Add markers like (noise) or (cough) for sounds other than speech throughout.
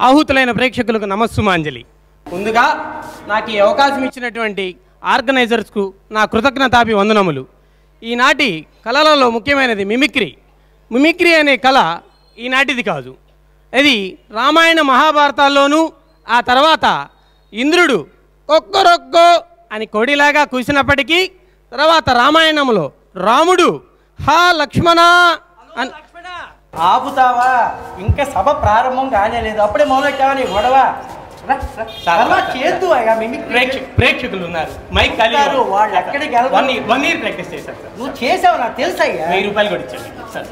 ఆహుతులైన ప్రేక్షకులకు నమస్సుమాంజలి ముందుగా నాకు ఈ అవకాశం ఇచ్చినటువంటి ఆర్గనైజర్స్కు నా కృతజ్ఞతాపి వందనములు. ఈనాటి కళలలో ముఖ్యమైనది మిమిక్రీ. మిమిక్రీ అనే కళ ఈనాటిది కాదు. ఇది రామాయణ మహాభారతాల్లోనూ ఆ తర్వాత ఇంద్రుడు ఒక్కరొక్కో అని కోడిలాగా కూసినప్పటికీ తర్వాత రామాయణంలో రాముడు హా లక్ష్మణ అని ఆపుతావా? ఇంకా సభ ప్రారంభం కానేలేదు. అప్పుడే మొదలెట్టావా నీ గొడవ? చేద్దు ప్రేక్షకులు ఉన్నారు. మైక్ ఉంటారు, వాళ్ళు ఎక్కడికి. One year one year practice చేశారు. నువ్వు చేసావు నాకు తెలుసయ్యా. వెయ్యి రూపాయలు కూడా ఇచ్చండి సార్.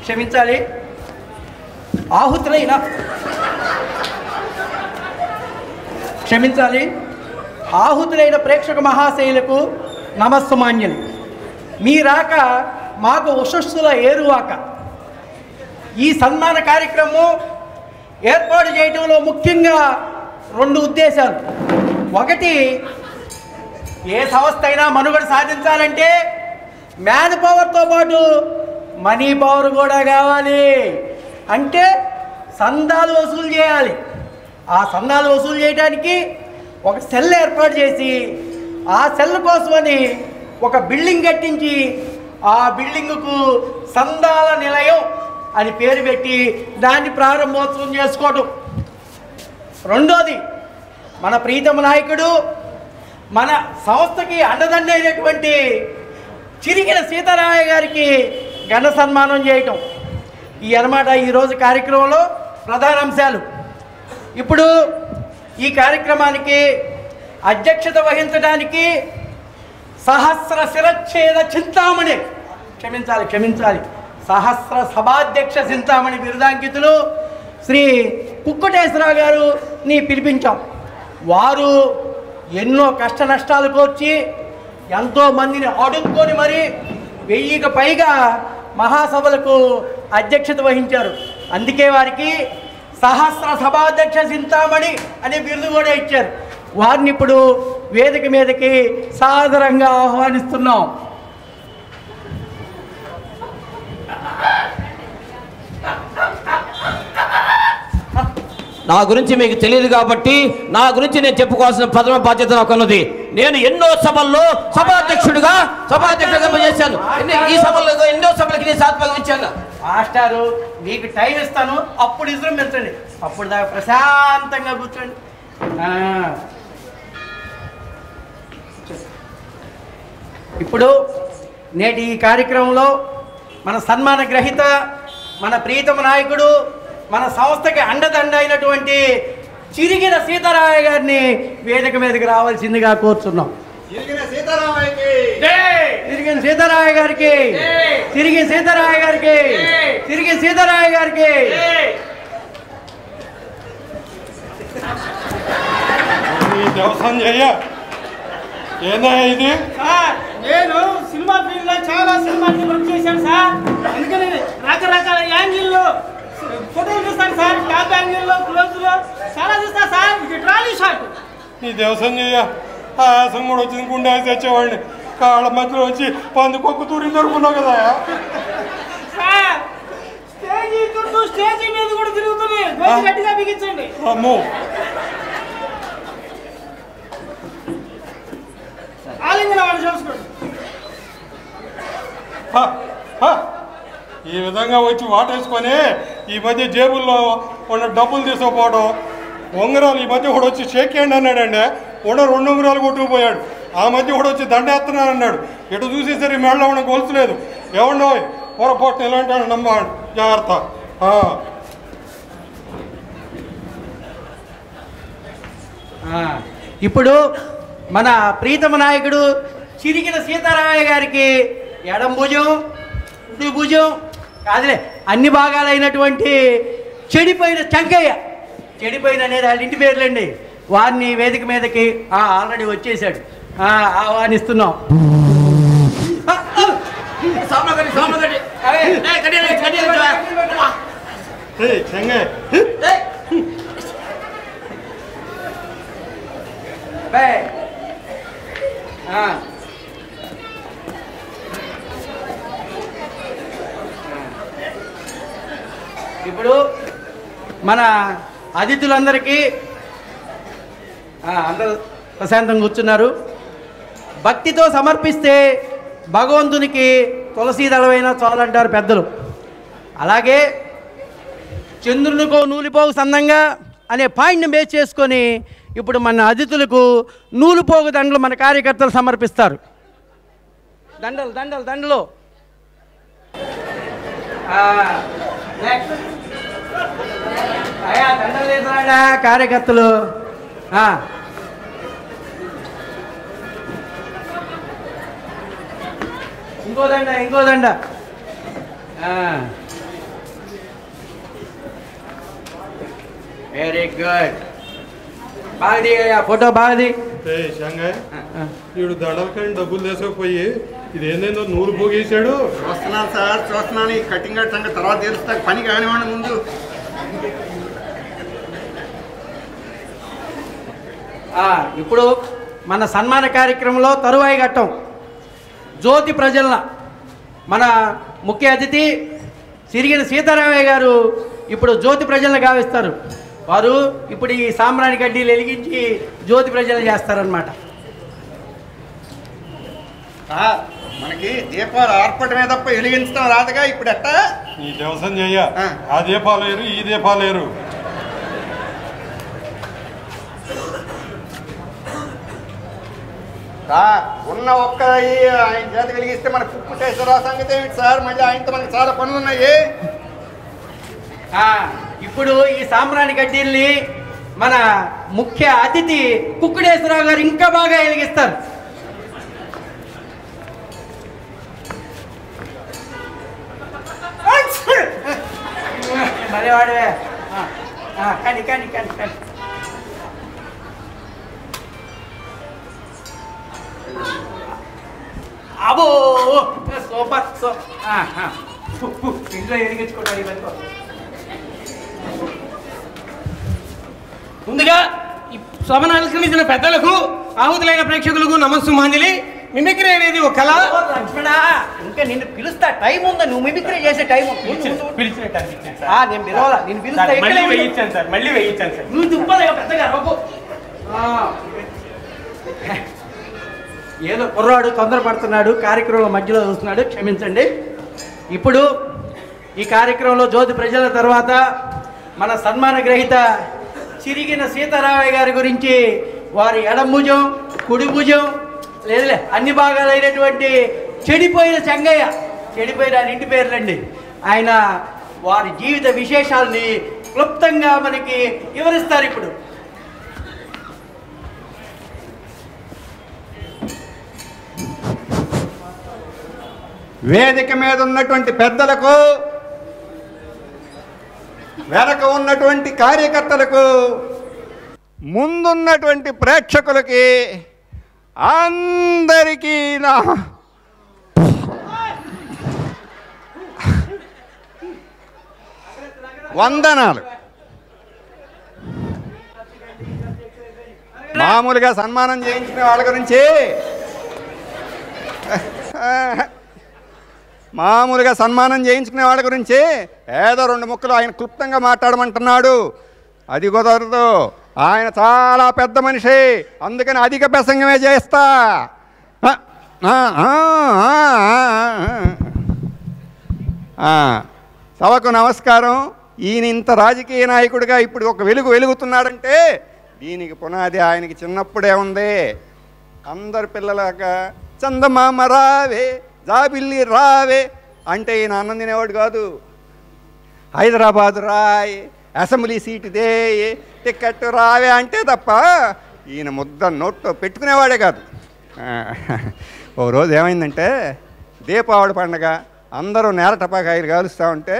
క్షమించాలి. ఆహుతులైన. క్షమించాలి. ఆహుతులైన ప్రేక్షక మహాశైలకు నమస్సుమాన్యులు. మీ రాక మాకు ఉషస్సుల ఏరువాక. ఈ సన్మాన కార్యక్రమం ఏర్పాటు చేయడంలో ముఖ్యంగా రెండు ఉద్దేశాలు. ఒకటి ఏ సంస్థ అయినా మనుగడ సాధించాలంటే మ్యాన్ పవర్తో పాటు మనీ పవర్ కూడా కావాలి. అంటే సందాలు వసూలు చేయాలి. ఆ సందాలు వసూలు చేయడానికి ఒక సెల్ ఏర్పాటు చేసి ఆ సెల్ కోసమని ఒక బిల్డింగ్ కట్టించి ఆ బిల్డింగ్కు సందాల నిలయం అని పేరు పెట్టి దాన్ని ప్రారంభోత్సవం చేసుకోవటం. రెండోది మన ప్రీతమ నాయకుడు మన సంస్థకి అండదండైనటువంటి చిరిగిన సీతారామయ్య గారికి ఘన సన్మానం చేయటం. ఈ అన్నమాట ఈరోజు కార్యక్రమంలో ప్రధాన అంశాలు. ఇప్పుడు ఈ కార్యక్రమానికి అధ్యక్షత వహించడానికి సహస్ర శిరచ్ఛేద చింతామణి. క్షమించాలి క్షమించాలి. సహస్ర సభాధ్యక్ష చింతామణి బిరుదాంకితులు శ్రీ కుక్కుటేశ్వరరావు గారు నీ పిలిపించాం. వారు ఎన్నో కష్ట నష్టాలు కోర్చి ఎంతో మందిని అడుక్కొని మరి వెయ్యికి పైగా మహాసభలకు అధ్యక్షత వహించారు. అందుకే వారికి సహస్ర సభాధ్యక్ష చింతామణి అనే బిరుదు కూడా ఇచ్చారు. వారిని ఇప్పుడు వేదిక మీదకి సాదరంగా ఆహ్వానిస్తున్నాం. నా గురించి మీకు తెలియదు కాబట్టి నా గురించి నేను చెప్పుకోవాల్సిన ప్రథమ బాధ్యత నాకు ఉన్నది నేను ఎన్నో సభల్లో సభాధ్యక్షుడిగా సభాధ్యక్షుడిగా చేశాను ఎన్ని- ఈ సభల్లో ఎన్నో సభలకి నేను సాత్మకం ఇచ్చాను మాస్టారు మీకు టైం ఇస్తాను. అప్పుడు విశ్రమించండి అప్పుడు దాకా ప్రశాంతంగా కూర్చోండి. ఇప్పుడు నేటి ఈ కార్యక్రమంలో మన సన్మాన గ్రహీత మన ప్రీతమ నాయకుడు మన సంస్థకి అండదండ అయినటువంటి చిరిగిన సీతారామయ్య గారిని వేదిక మీదకి రావాల్సిందిగా కోరుతున్నాం తిరిగిన సీతారామయ్య గారికి. తిరిగి సీతారామయ్య గారికి. తిరిగి సీతారామయ్య గారికి. దేవస్థానం చెయ్య ఏందా ఇది? సార్! నేను సినిమా ఫీల్డ్లో చాలా సినిమాకి వర్క్ చేశాను సార్. అందుకని రకరకాల యాంగిల్లో ఫోటోలు తీస్తాను సార్. టాప్ యాంగిల్లో క్లోజ్లో చాలా తీస్తా సార్. ఇది ట్రాలీ షాట్ నీ దేవస్థానం చెయ్య ఆయాసం కూడా వచ్చింది గుండె తెచ్చేవాడిని. కాళ్ళ మధ్యలో వచ్చి పంది కొక్కు తూరి దొరుకున్నావు కదా? సార్ స్టేజీ చుట్టూ స్టేజీ మీద కూడా తిరుగుతుంది గట్టిగా బిగించండి. అమ్మో. ఆలింగన వాళ్ళు చూసుకోండి. ఈ విధంగా వచ్చి వాటేసుకొని ఈ మధ్య జేబుల్లో ఉన్న డబ్బులు తీసుకుపోవడం ఉంగరాలు ఈ మధ్య కూడా వచ్చి షేక్ హ్యాండ్ అన్నాడండి. ఉన్న రెండు ఉంగరాలు కొట్టుకుపోయాడు. ఆ మధ్య కూడా వచ్చి దండేస్తున్నాను అన్నాడు ఎటు చూసేసరి మెడలో ఉన్న గొలుసు లేదు. ఎవడో పొరపాటున ఇలాంటి నమ్మ జాగ్రత్త. ఇప్పుడు మన ప్రీతమ నాయకుడు చిరిగిన సీతారామయ్య గారికి ఎడం భుజం కుడి భుజం కాదులే అన్ని భాగాలైనటువంటి చెడిపోయిన చంకయ్య. చెడిపోయిన అనేది వాళ్ళ ఇంటి పేర్లండి. వారిని వేదిక మీదకి ఆల్రెడీ వచ్చేసాడు ఆ, ఆహ్వానిస్తున్నాం. ఆ, ఇప్పుడు మన అతిథులందరికీ ఆ, అందరూ ప్రశాంతంగా కూర్చున్నారు. భక్తితో సమర్పిస్తే భగవంతునికి తులసీ దళమైన చాలంటారు పెద్దలు. అలాగే చంద్రునికో నూలిపోగు సందంగా అనే పాయింట్ని బేస్ చేసుకొని ఇప్పుడు మన అతిథులకు నూలుపోగు దండలు మన కార్యకర్తలు సమర్పిస్తారు. దండలు దండలు దండలు. కార్యకర్తలు. ఆ. ఇంకో దండ ఇంకో దండ. వెరీ గుడ్ అయ్యా ఫోటో షంగాయ్ వీడు దండలకని డబ్బులు తీసుకుపోయి ఇది ఏందేందో? నూలు పోగేశాడు. చూస్తున్నాను సార్ చూస్తున్నాను. ఈ కటింగ్ కట్ సంగతి తర్వాత తెలుస్తా. పని కానివ్వండి ముందు. ఆ, ఇప్పుడు మన సన్మాన కార్యక్రమంలో తరువాయి ఘట్టం. జ్యోతి ప్రజల మన ముఖ్య అతిథి సిరిగిన సీతారామయ్య గారు ఇప్పుడు జ్యోతి ప్రజలను గావిస్తారు. వారు ఇప్పుడు ఈ సాంబ్రాణి గడ్డీలు వెలిగించి జ్యోతి ప్రజలు చేస్తారనమాట మనకి దీపాలు ఆర్పటమే తప్ప వెలిగించడం రాదుగా ఇప్పుడు ఎట్టా ఈ దేవసం చెయ్య ఆ. దీపాలు లేరు ఈ దీపాలు లేరు సార్ ఉన్న ఒక్క ఆయన చేత వెలిగిస్తే మన కుక్కుటేశ్వర సంగతి ఏమిటి సార్? మళ్ళీ ఆయనతో మనకి చాలా పనులు ఉన్నాయి ఇప్పుడు ఈ సాంబ్రాణి గడ్డీల్ని మన ముఖ్య అతిథి కుక్కుడేశ్వరరావు గారు ఇంకా బాగా వెలిగిస్తారు. మరే వాడవే కానీ కానీ కానీ కానీ అబో సూపర్ సో ఇంట్లో వెలిగించుకోవడానికి ఇవన్నీ ముందుగా ఈ శోభన అలంకరించిన పెద్దలకు ఆహుతులైన ప్రేక్షకులకు నమస్సు మాంజలి. మిమిక్రీ అనేది ఒక కళ. లక్ష్మణ. ఇంకా నిన్ను పిలుస్తా టైం ఉందా నువ్వు మిమిక్రీ చేసే టైం. నేను పిలవాలా నేను పిలుస్తా మళ్ళీ. వేయించాను సార్ మళ్ళీ వేయించాను సార్. నువ్వు పెద్దగా ఏదో కుర్రాడు తొందరపడుతున్నాడు కార్యక్రమం మధ్యలో చూస్తున్నాడు క్షమించండి. ఇప్పుడు ఈ కార్యక్రమంలో జ్యోతి ప్రజల తర్వాత మన సన్మాన గ్రహీత చిరిగిన సీతారామయ్య గారి గురించి వారి ఎడం భుజం కుడి భుజం లేదులే అన్ని భాగాలైనటువంటి చెడిపోయిన చెంగయ్య. చెడిపోయిన ఆయన ఇంటి పేర్లండి. ఆయన వారి జీవిత విశేషాలని క్లుప్తంగా మనకి వివరిస్తారు ఇప్పుడు. వేదిక మీద ఉన్నటువంటి పెద్దలకు వెనక ఉన్నటువంటి కార్యకర్తలకు ముందున్నటువంటి ప్రేక్షకులకి అందరికీ నా వందనాలు. మామూలుగా సన్మానం చేయించిన వాళ్ళ గురించి. మామూలుగా సన్మానం చేయించుకునే వాళ్ళ గురించి ఏదో రెండు ముక్కలు ఆయన క్లుప్తంగా మాట్లాడమంటున్నాడు. అది కుదరదు. ఆయన చాలా పెద్ద మనిషి. అందుకని అధిక ప్రసంగమే చేస్తా. సభకు నమస్కారం. ఈయన ఇంత రాజకీయ నాయకుడిగా ఇప్పుడు ఒక వెలుగు వెలుగుతున్నాడంటే దీనికి పునాది ఆయనకి చిన్నప్పుడే ఉంది. అందరు పిల్లలాగా చందమామ రావే జాబిల్లి రావే అంటే ఈయన అన్నం తినేవాడు కాదు. హైదరాబాద్ రాయ్ అసెంబ్లీ సీటు దే టికెట్ రావే అంటే తప్ప ఈయన ముద్ద నోట్లో పెట్టుకునేవాడే కాదు. ఓ రోజు ఏమైందంటే దీపావళి పండగ అందరూ నేల టపాకాయలు కాలుస్తూ ఉంటే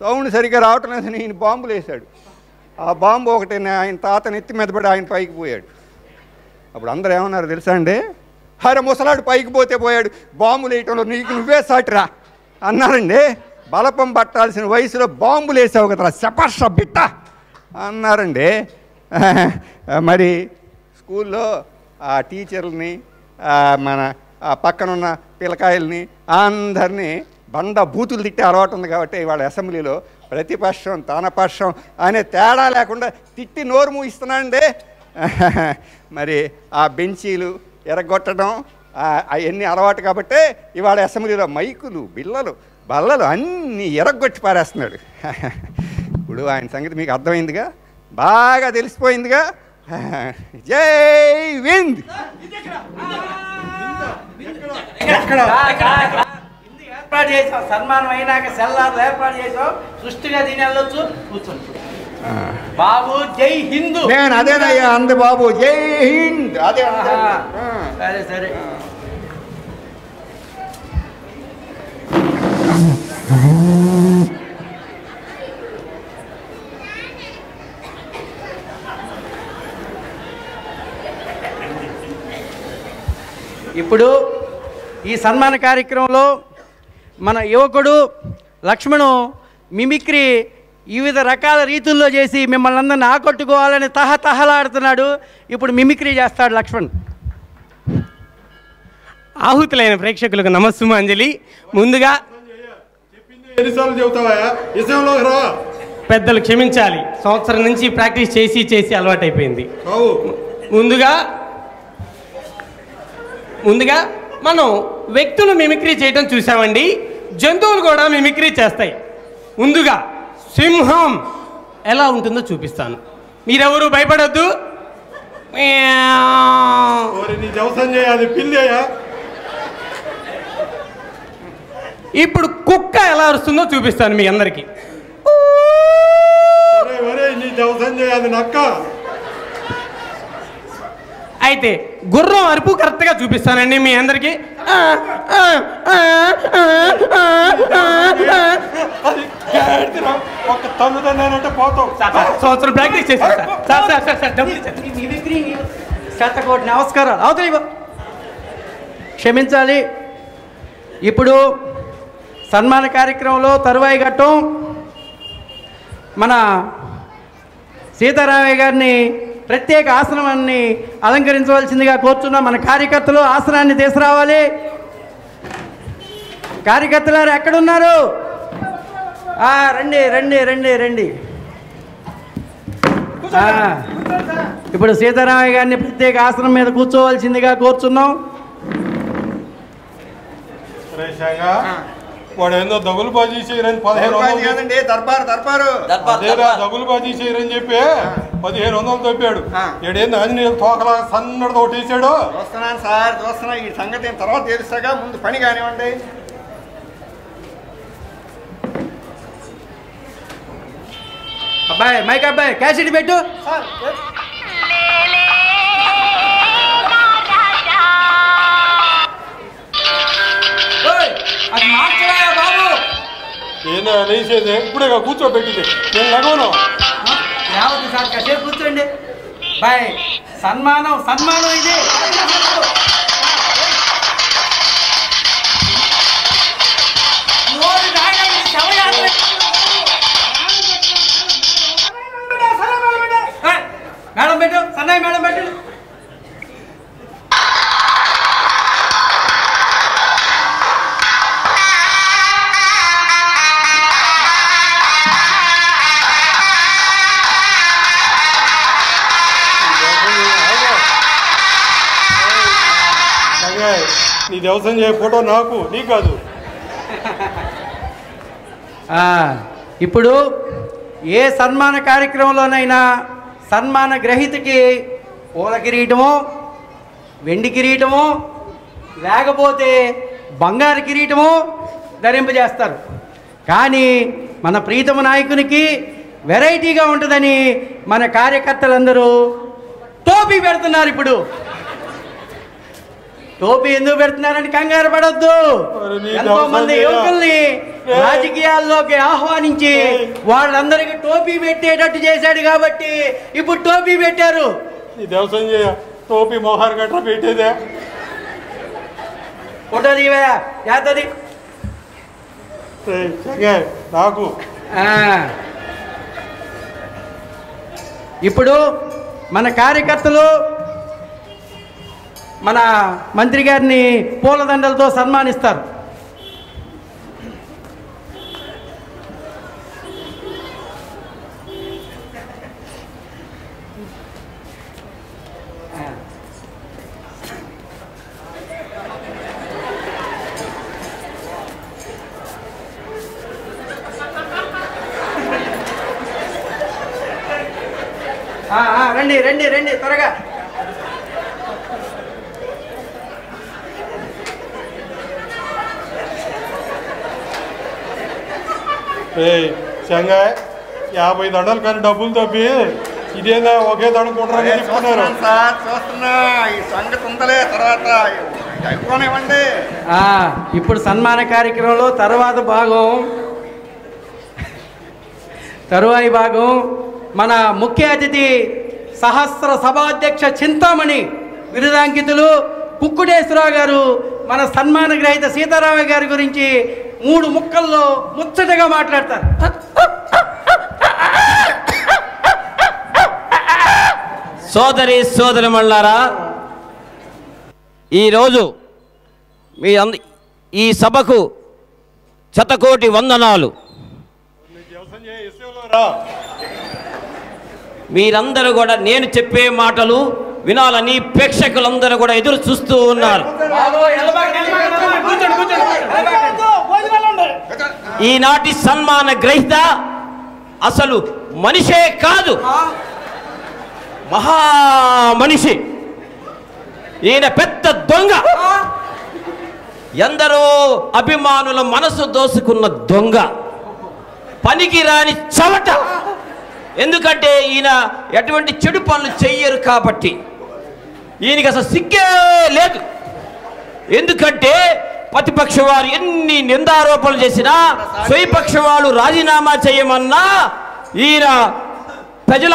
సౌండ్ సరిగ్గా రావటం లేదని ఈయన బాంబులు వేశాడు. ఆ బాంబు ఒకటి ఆయన తాత నెత్తి మీద పడి ఆయన పైకి పోయాడు. అప్పుడు అందరూ ఏమన్నారు తెలుసా అండి? హరే ముసలాడు పైకి పోతే పోయాడు. బాంబులు వేయటంలో నీకు నువ్వే సాటిరా అన్నారండి. బలపం పట్టాల్సిన వయసులో బాంబులు వేసావు కదరా శపర్ష బిట్ట అన్నారండి. (laughs) మరి స్కూల్లో ఆ టీచర్లని మన పక్కనున్న పిల్లకాయల్ని అందరినీ బండ బూతులు తిట్టే అలవాటు ఉంది కాబట్టి ఇవాళ అసెంబ్లీలో ప్రతిపక్షం తానపక్షం అనే తేడా లేకుండా తిట్టి నోరు మూయిస్తున్నాండి (laughs) మరి ఆ బెంచీలు ఎరగొట్టడం అవన్నీ అలవాటు కాబట్టి ఇవాళ అసెంబ్లీలో మైకులు బిల్లలు బల్లలు అన్నీ ఎరగొట్టి పారేస్తున్నాడు. (laughs) ఇప్పుడు ఆయన సంగతి మీకు అర్థమైందిగా? బాగా తెలిసిపోయిందిగా? (laughs) జై వింద్ ఏర్పాటు చేసాం. సన్మానం అయినాక సెల్లార్లు ఏర్పాటు చేసాం. సృష్టిగా దీని వెళ్ళొచ్చు కూర్చోండి బాబు జై హిందూ. నేను అదేనయ్యా అంది బాబు. జై హింద్. అదే. సరే సరే. ఇప్పుడు ఈ సన్మాన కార్యక్రమంలో మన యువకుడు లక్ష్మణు మిమిక్రీ వివిధ రకాల రీతుల్లో చేసి మిమ్మల్ని అందరిని ఆకట్టుకోవాలని తహతహలాడుతున్నాడు ఇప్పుడు మిమిక్రీ చేస్తాడు లక్ష్మణ్. ఆహుతులైన ప్రేక్షకులకు ముందుగా చెబుతావా విషయంలో రా. పెద్దలు క్షమించాలి. సంవత్సరం నుంచి ప్రాక్టీస్ చేసి చేసి అలవాటైపోయింది. ముందుగా ముందుగా మనం వ్యక్తులు మిమిక్రీ చేయడం చూసామండి జంతువులు కూడా మిమిక్రీ చేస్తాయి. ముందుగా సింహం ఎలా ఉంటుందో చూపిస్తాను. మీరెవరు భయపడొద్దు. ఇప్పుడు కుక్క ఎలా అరుస్తుందో చూపిస్తాను మీ అందరికీ. నక్క. అయితే గుర్రం అరుపు కరెక్ట్గా చూపిస్తానండి మీ అందరికీ. సంవత్సరం ప్రాక్టీస్ చేశాను సార్. సార్ సార్ సార్ శతకోటి నమస్కారాలు. ఇవ్వ. క్షమించాలి. ఇప్పుడు సన్మాన కార్యక్రమంలో తరువాయి ఘట్టం మన సీతారామయ్య గారిని ప్రత్యేక ఆసనాన్ని అలంకరించవలసిందిగా కోరుచున్నాం మన కార్యకర్తలు ఆసనాన్ని తీసుకురావాలి. కార్యకర్తలారు ఎక్కడున్నారు? ఆ, రండి రండి రండి రండి. ఇప్పుడు సీతారామయ్య గారిని ప్రత్యేక ఆసనం మీద కూర్చోవలసిందిగా కోరుచున్నాం. వాడు ఏందో దగులు బాజీ చేయరని పదిహేను దర్బారు దర్బారు. దగులు బాజీ చేయరని చెప్పి పదిహేను వందలు తప్పాడు. ఏడేంది ఆంజనేయులు తోకలా సన్నడితో ఒకటి వేసాడు చూస్తున్నాను సార్ చూస్తున్నా ఈ సంగతి తర్వాత తెలుస్తాగా. ముందు పని కానివ్వండి. అబ్బాయి మైక్ అబ్బాయి క్యాసెట్ పెట్టు. ఓయ్, అది మార్చరా బాబు? ఏందో లేచేది? ఇప్పుడే కూర్చోబెట్టింది. నేను లగవను. లేవద్దు సార్ కాసేపు కూర్చోండి. బాయ్. సన్మానం సన్మానం ఇది. మేడం పెట్టు సన్నాయి మేడం పెట్టు. నీ వ్యవసాయం చేయ ఫోటో నాకు నీ కాదు. ఇప్పుడు ఏ సన్మాన కార్యక్రమంలోనైనా సన్మాన గ్రహీతకి పూల కిరీటము వెండి కిరీటము లేకపోతే బంగారు కిరీటము ధరింపజేస్తారు. కానీ మన ప్రీతమ నాయకునికి వెరైటీగా ఉంటుందని మన కార్యకర్తలందరూ టోపీ పెడుతున్నారు ఇప్పుడు. టోపీ ఎందుకు పెడుతున్నారని కంగారు పడొద్దు. ఎంతో మంది యువకుల్ని రాజకీయాల్లోకి ఆహ్వానించి వాళ్ళందరికీ టోపీ పెట్టేటట్టు చేశాడు కాబట్టి ఇప్పుడు టోపీ పెట్టారు. చేయ. టోపీ మొహార్ గట్రా పెట్టేదే. ఫోటో సంగయ్, నాకు. ఇప్పుడు మన కార్యకర్తలు మన మంత్రి గారిని పూలదండలతో సన్మానిస్తారు ఆ, ఆ, రండి రండి రండి త్వరగా ఏయ్ చెంగాయ్ యాభై దండలు కానీ డబ్బులు తప్పి ఇదేనా ఒకే దండం ఎక్కువనివ్వండి ఆ, ఇప్పుడు సన్మాన కార్యక్రమంలో తర్వాత భాగం తరువాయి భాగం మన ముఖ్య అతిథి సహస్ర సభాధ్యక్ష చింతామణి బిరుదాంకితులు కుక్కుటేశ్వరరావు గారు మన సన్మాన గ్రహీత సీతారామయ్య గారి గురించి మూడు ముక్కల్లో ముచ్చటగా మాట్లాడతారు. సోదరి సోదరి మళ్ళారా ఈరోజు మీ అంద ఈ సభకు శతకోటి వందనాలు. మీరందరూ కూడా నేను చెప్పే మాటలు వినాలని ప్రేక్షకులందరూ కూడా ఎదురు చూస్తూ ఉన్నారు. ఈనాటి సన్మాన గ్రహీత అసలు మనిషే కాదు. మహా మనిషి ఈయన పెద్ద దొంగ. ఎందరో అభిమానుల మనసు దోసుకున్న దొంగ. పనికి రాని చవట ఎందుకంటే ఈయన ఎటువంటి చెడు పనులు చెయ్యరు కాబట్టి. ఈయనకి అసలు సిగ్గే లేదు. ఎందుకంటే ప్రతిపక్ష వారు ఎన్ని నిందారోపణలు చేసినా స్వయపక్ష వాళ్ళు రాజీనామా చేయమన్నా ఈయన ప్రజల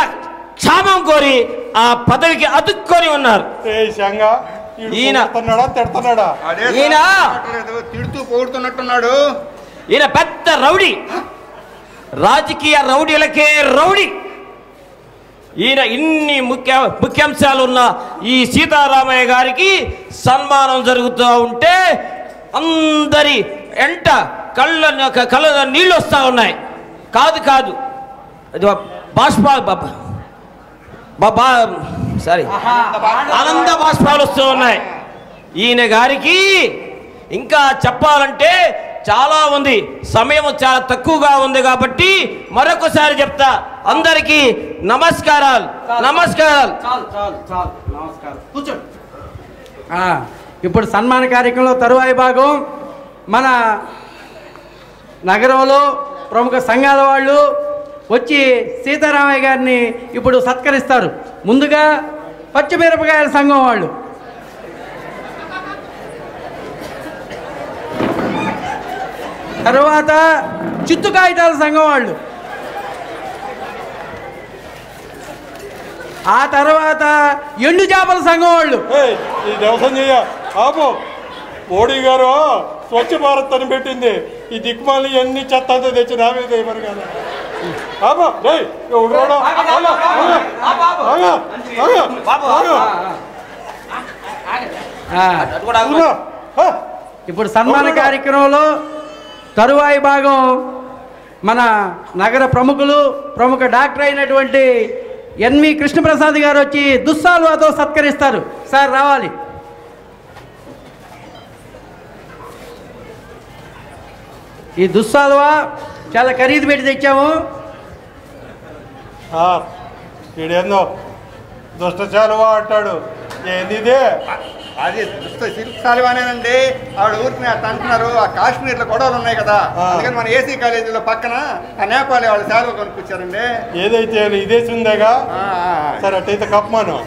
క్షామం కోరి ఆ పదవికి అతుక్కొని ఉన్నారు. ఈయన. తిడుతున్నాడా? ఈయన- తిడుతూ ఈయన పెద్ద రౌడీ. రాజకీయ రౌడీలకే రౌడీ. ఈయన ఇన్ని ముఖ్య ముఖ్యాంశాలు ఉన్న ఈ సీతారామయ్య గారికి సన్మానం జరుగుతూ ఉంటే అందరి ఎంట కళ్ళ కళ్ళ నీళ్ళు వస్తూ ఉన్నాయి. కాదు కాదు. అది బాష్ప బాబా సారీ. ఆనంద బాష్పాలు. వస్తూ ఉన్నాయి. ఈయన గారికి ఇంకా చెప్పాలంటే చాలా ఉంది. సమయం చాలా తక్కువగా ఉంది కాబట్టి మరొకసారి చెప్తా. అందరికీ నమస్కారాలు. నమస్కారాలు. చాలు చాలు చాలు. నమస్కారం. కూర్చోండి. ఆ, ఇప్పుడు సన్మాన కార్యక్రమంలో తరువాయి భాగం మన నగరంలో ప్రముఖ సంఘాల వాళ్ళు వచ్చి సీతారామయ్య గారిని ఇప్పుడు సత్కరిస్తారు. ముందుగా పచ్చిమిరపకాయల సంఘం వాళ్ళు. తర్వాత చిత్తు కాగితాల సంఘం వాళ్ళు. ఆ తర్వాత ఎండు చేపల సంఘం వాళ్ళు. ఈ ఆపు. మోడీ గారు స్వచ్ఛ భారత్ అని పెట్టింది. ఈ దిక్మాలి ఎన్ని చెత్త తెచ్చి నా మీద వేయమని ఇప్పుడు సన్మాన కార్యక్రమంలో తరువాయి భాగం మన నగర ప్రముఖులు ప్రముఖ డాక్టర్ అయినటువంటి ఎన్వి కృష్ణప్రసాద్ గారు వచ్చి దుస్సాలువాతో సత్కరిస్తారు. సార్ రావాలి. ఈ దుస్సాలువా చాలా ఖరీదు పెట్టి తెచ్చాము. ఆ, ఈడేందో దుష్టచాలువా అంటాడు. ఏంది ఇదే? అది దుష్ట సిల్క్ సాలివానేనండి ఆవిడ ఊరికి అంటున్నారు ఆ కాశ్మీర్లో గొడవలు ఉన్నాయి కదా. అందుకని మన ఏసీ కాలేజీలో పక్కన ఆ నేపాలి వాళ్ళు శాలువ కొనుక్కొచ్చారండి. ఏదైతే ఇదే ఉందేగా సరే అట్టయితే కప్పమాను.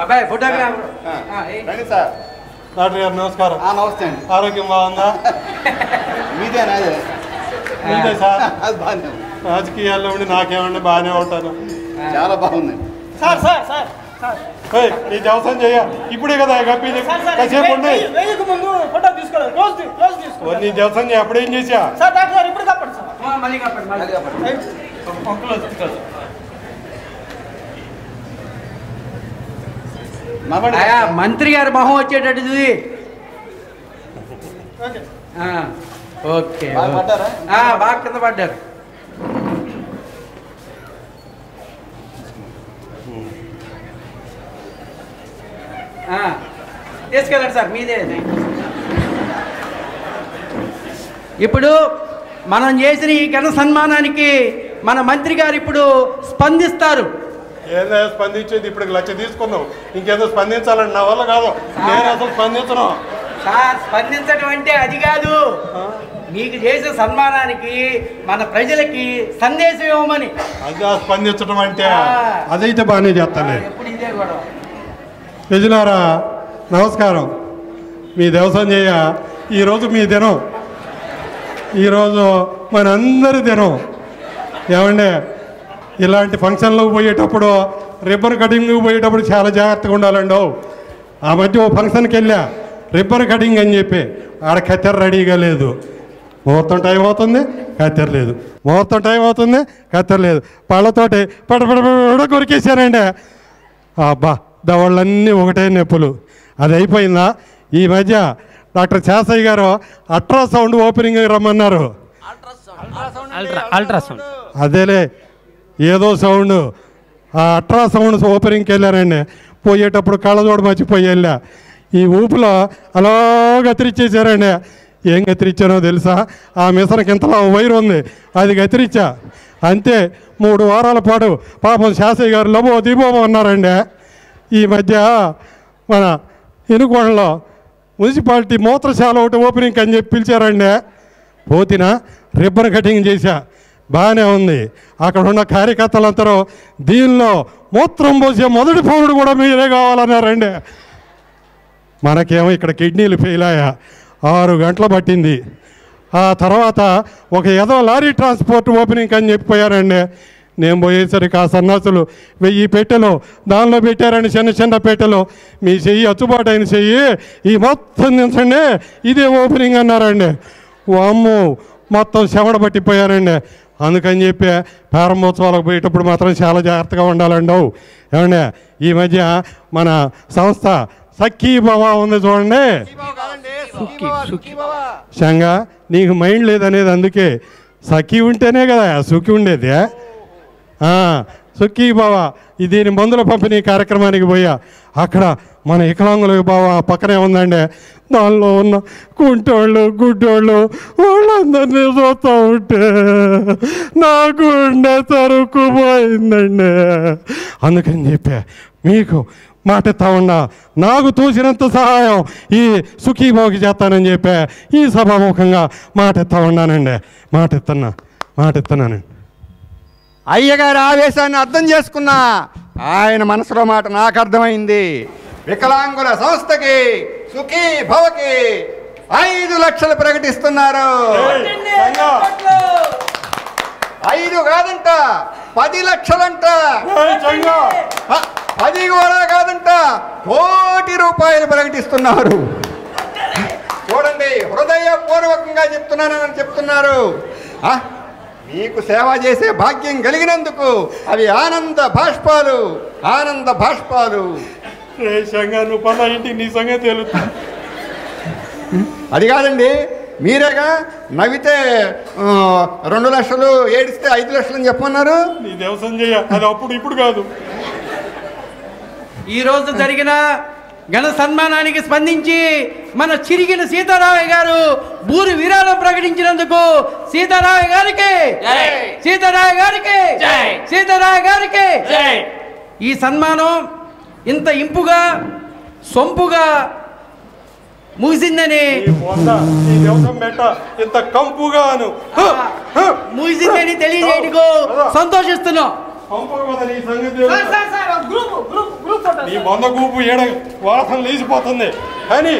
అబ్బాయి ఫోటోగ్రాఫర్. రండి సార్. డాక్టర్ గారు నమస్కారం ఆ, నమస్తే అండి ఆరోగ్యం బాగుందా మీదేనా అది? మీదే సార్ అది బాగానే ఉంది. రాజకీయాల్లో ఉండి నాకేమండి బాగానే ఉంటాను చాలా బాగుంది సార్ సార్ సార్ సార్ ఏయ్, ఈ వ్యవసాయం చేయ ఇప్పుడే కదా కప్పింది సార్ సార్ కాసేపు ఉండి వెయ్యి- వెయ్యికి ముందు ఫోటో తీసుకోలేదు క్లోజ్ తీ- క్లోజ్ తీసుకో నీ వ్యవసాయం చేయ అప్పుడేం చేసా సార్ డాక్టర్ గారు ఇప్పుడు తప్పండి సార్ మళ్ళీ కప్పండి మళ్ళీ కప్పండి క్లోజ్ క్లోజ్ మంత్రి గారి మొహం వచ్చేటట్టు చూసి ఓకే. బాగా కింద పడ్డారు. తీసుకెళ్ళండి సార్ మీదే. ఇప్పుడు మనం చేసిన ఈ ఘన సన్మానానికి మన మంత్రి గారు ఇప్పుడు స్పందిస్తారు. ఏదో స్పందించేది ఇప్పుడు లక్ష తీసుకున్నావు. ఇంకేదో స్పందించాలని నా వల్ల కాదు. నేను అసలు స్పందించను. సార్ స్పందించడం అంటే అది కాదు. మీకు చేసే సన్మానానికి మన ప్రజలకి సందేశం ఇవ్వమని. అది స్పందించడం అంటే. అదైతే బాగానే చేస్తాను యజులారా నమస్కారం. మీ దేవసంజయ్య ఈరోజు మీ దినం. ఈరోజు మనందరి దినం. ఏమంటే ఇలాంటి ఫంక్షన్లకు పోయేటప్పుడు రిబ్బన్ కటింగ్కి పోయేటప్పుడు చాలా జాగ్రత్తగా ఉండాలండి ఆ మధ్య ఓ ఫంక్షన్కి వెళ్ళా రిబ్బన్ కటింగ్ అని చెప్పి ఆడ కత్తెర రెడీగా లేదు. ముహూర్తం టైం అవుతుంది కత్తెర లేదు. ముహూర్తం టైం అవుతుంది కత్తెర లేదు. పళ్ళతోటి పడపడ కొరికేశానండి అబ్బా దవళ్ళన్నీ ఒకటే నొప్పులు. అది అయిపోయిందా? ఈ మధ్య డాక్టర్ శాసయ్య గారు అల్ట్రాసౌండ్ ఓపెనింగ్ రమ్మన్నారు. Ultra ultrasound. అదేలే ఏదో సౌండ్. ఆ అట్రా సౌండ్స్ ఓపెనింగ్కి వెళ్ళానండి పోయేటప్పుడు కళ్ళజోడు మర్చిపోయి వెళ్ళా. ఈ ఊపులో అలాగా గతిరిచ్చేసారండి ఏం గతిరిచ్చానో తెలుసా? ఆ మిషన్కి ఇంతలా వైర్ ఉంది. అది గతిరిచ్చా. అంతే మూడు వారాల పాటు పాపం శాసయ్య గారు లబో దీబోమో అన్నారండి. ఈ మధ్య మన ఇనుకోణలో మున్సిపాలిటీ మూత్రశాల ఒకటి ఓపెనింగ్ అని చెప్పి పిలిచారండి. పోతిన రిబ్బన్ కటింగ్ చేశా. బాగానే ఉంది. అక్కడ ఉన్న కార్యకర్తలందరూ దీనిలో మూత్రం పోసే మొదటి పౌరుడు కూడా మీరే కావాలన్నారండి మనకేమో ఇక్కడ కిడ్నీలు ఫెయిల్ అయ్యా. ఆరు గంటలు పట్టింది. ఆ తర్వాత ఒక ఏదో లారీ ట్రాన్స్పోర్ట్ ఓపెనింగ్ అని చెప్పిపోయారండి. నేను పోయేసరికి ఆ సన్నాసులు వెయ్యి పెట్టెలు దానిలో పెట్టారండి చిన్న చిన్న పెట్టెలు మీ చెయ్యి అచ్చుబాటు అయిన చెయ్యి ఈ మొత్తం దించండి ఇదే ఓపెనింగ్ అన్నారండి. వామ్మో మొత్తం చెమట పట్టిపోయారండి. అందుకని చెప్పి ప్రారంభోత్సవాలకు పోయేటప్పుడు మాత్రం చాలా జాగ్రత్తగా ఉండాలండి ఏమండి? ఈ మధ్య మన సంస్థ సఖీ భవ ఉంది చూడండి. శంగా నీకు మైండ్ లేదనేది అందుకే సఖీ ఉంటేనే కదా సుఖి ఉండేది. సుఖీ బావ దీని మందుల పంపిణీ కార్యక్రమానికి పోయా. అక్కడ మన వికలాంగుల బావ పక్కనే ఉందండి. దానిలో ఉన్న కుంటోళ్ళు గుడ్డోళ్ళు వాళ్ళందరినీ చూస్తూ ఉంటే నా గుండె తరుక్కుపోయిందండి. అందుకని చెప్పా మీకు మాట ఉన్నా. నాకు తోసినంత సహాయం ఈ సుఖీబాబుకి చేస్తానని చెప్పా. ఈ సభాముఖంగా మాట ఉన్నానండి. మాట మాటిస్తున్నానండి అయ్యగారి ఆవేశాన్ని అర్థం చేసుకున్నా ఆయన మనసులో మాట నాకు అర్థమైంది. వికలాంగుల సంస్థకి సుఖీ భవకి ఐదు లక్షలు ప్రకటిస్తున్నారు. ఐదు కాదంట పది లక్షలంట. పది కూడా కాదంట కోటి రూపాయలు ప్రకటిస్తున్నారు. చూడండి హృదయపూర్వకంగా చెప్తున్నానని చెప్తున్నారు. ఆ, మీకు సేవ చేసే భాగ్యం కలిగినందుకు అవి ఆనంద బాష్పాలు ఆనంద శంగా నువ్వు పన్న ఇంటికి నీ సంగతి తెలుసు అది కాదండి మీరేగా నవ్వితే రెండు లక్షలు ఏడిస్తే ఐదు లక్షలు అని చెప్పమన్నారు? నీ దేవసం చెయ్య అది అప్పుడు ఇప్పుడు కాదు. ఈ రోజు జరిగిన ఘన సన్మానానికి స్పందించి మన చిరిగిన సీతారామయ్య గారు భూరి విరాళం ప్రకటించినందుకు సీతారామయ్య గారికి జై. సీతారామయ్య గారికి జై. సీతారామయ్య గారికి జై ఈ సన్మానం ఇంత ఇంపుగా సొంపుగా ముగిసిందని ఇంత కంపుగాను హ, హ. ముగిసిందని తెలియజేయటకు సంతోషిస్తున్నాం కంపు కదా నీ సంగతి నీ వంద గూపు ఏడ వాసన లేచిపోతుంది. కానీ